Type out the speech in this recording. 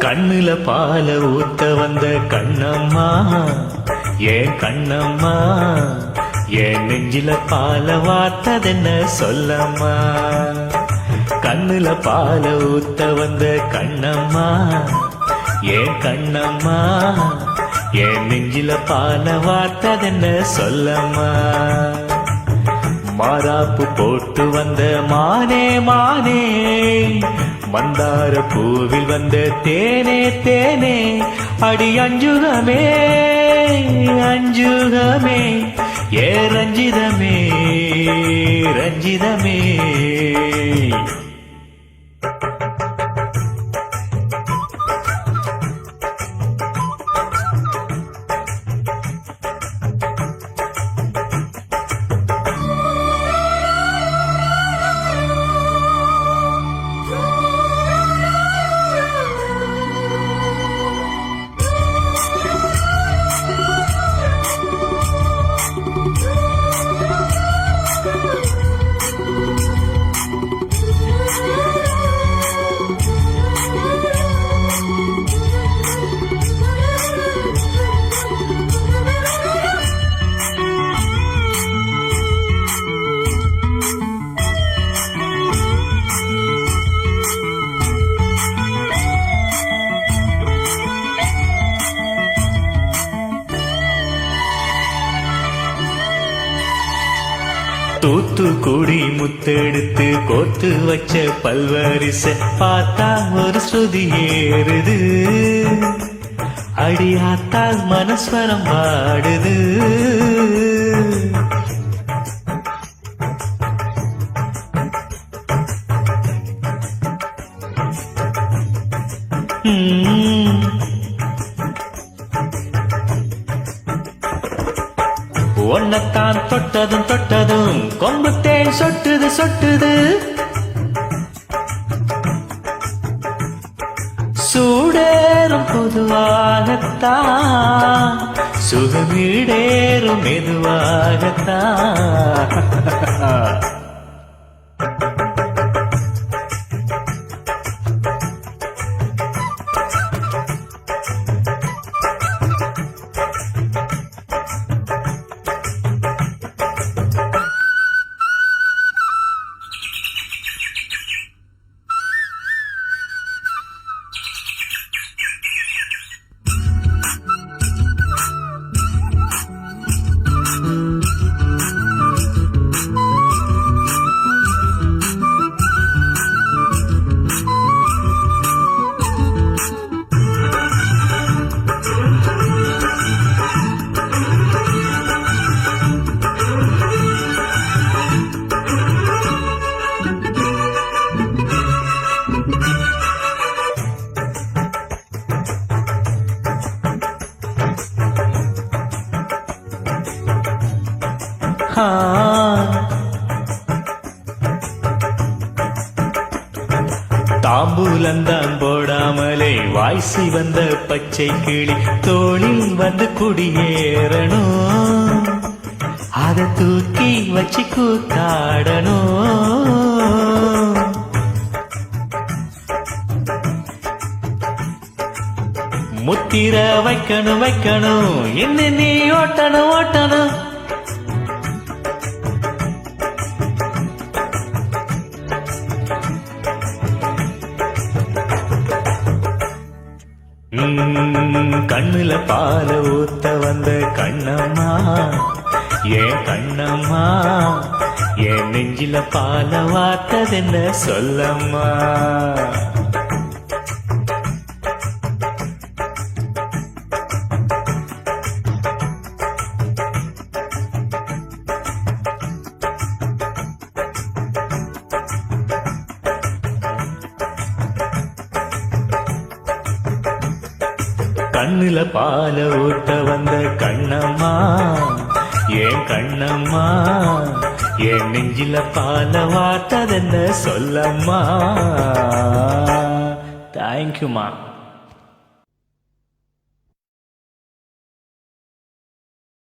கண்ணுல பால ஊத்த வந்த கண்ணம்மா ஏன் கண்ணம்மா ஏன் நெஞ்சில பால வார்த்ததென்ன சொல்லம்மா? கண்ணுல பால ஊத்த வந்த கண்ணம்மா ஏன் கண்ணம்மா என் நெஞ்சில பான வார்த்ததென்ன சொல்லம்மா. மாறாப்பு போட்டு வந்த மானே மானே. மந்தார பூவில் வந்த தேனே தேனே. அடி அஞ்சுகமே அஞ்சுகமே. ஏ ரஞ்சிதமே ரஞ்சிதமே. தூத்துக்குடி முத்தெடுத்து கோத்து வச்ச பல்வரிச பார்த்தா ஒரு ஸ்ருதி ஏறுது. அடியாத்தால் மனஸ்வரம் பாடுது. ம் ஒன்னத்தான் தொட்டதும் தொட்டதும் கொம்பு தேன் சொட்டுது சொட்டுது. சூடேறும் பொதுவாகத்தான் சுகமீடேறும் மெதுவாகத்தான். தாம்பூலந்தான் போடாமலே வாய்சி வந்த பச்சை கிளி தோளில் வந்து குடியேறணும். அதை தூக்கி வச்சு கூத்தாடணும். முத்திர வைக்கணும் வைக்கணும் என்ன நீ ஓட்டணும் ஓட்டணும். கண்ணுல பால ஊத்த வந்த கண்ணம்மா. ஏன் கண்ணம்மா என் நெஞ்சில பால வார்த்ததென்ன சொல்லம்மா? கண்ணுல பால ஊட்ட வந்த கண்ணம்மா ஏன் கண்ணம்மா என் நெஞ்சில பால வார்த்ததென்ன சொல்லம்மா? தேங்க்யூமா